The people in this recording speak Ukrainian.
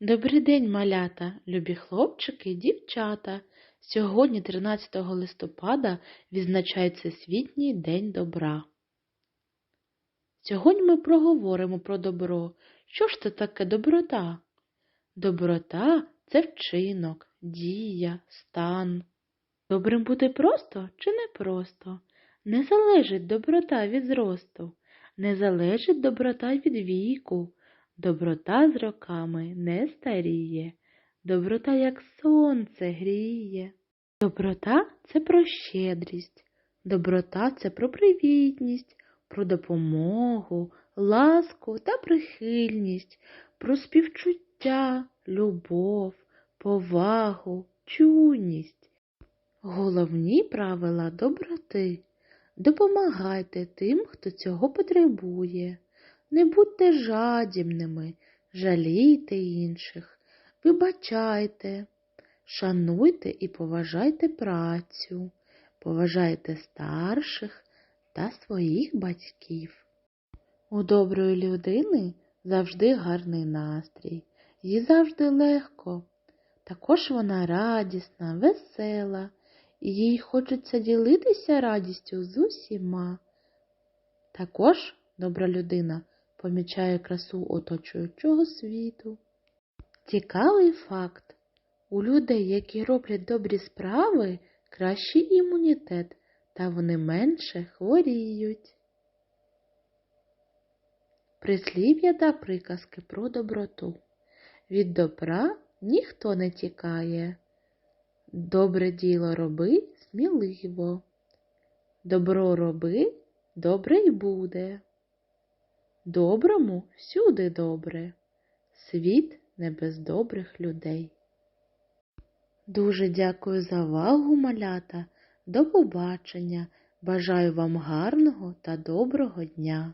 Добрий день, малята, любі хлопчики дівчата. Сьогодні, 13 листопада, відзначається Світній день добра. Сьогодні ми проговоримо про добро. Що ж це таке доброта? Доброта це вчинок, дія, стан. Добрим бути просто чи не просто? Не залежить доброта від зросту, не залежить доброта від віку. Доброта з роками не старіє, доброта, як сонце, гріє. Доброта це про щедрість, доброта це про привітність, про допомогу, ласку та прихильність, про співчуття, любов, повагу, чуйність. Головні правила доброти. Допомагайте тим, хто цього потребує. Не будьте жадібними, жалійте інших, вибачайте, шануйте і поважайте працю, поважайте старших та своїх батьків. У доброї людини завжди гарний настрій, їй завжди легко. Також вона радісна, весела, і їй хочеться ділитися радістю з усіма. Також добра людина помічає красу оточуючого світу. Цікавий факт. У людей, які роблять добрі справи, кращий імунітет, та вони менше хворіють. Прислів'я та приказки про доброту. Від добра ніхто не тікає. Добре діло роби сміливо. Добро роби, добре й буде. Доброму всюди добре, світ не без добрих людей. Дуже дякую за увагу, малята. До побачення. Бажаю вам гарного та доброго дня.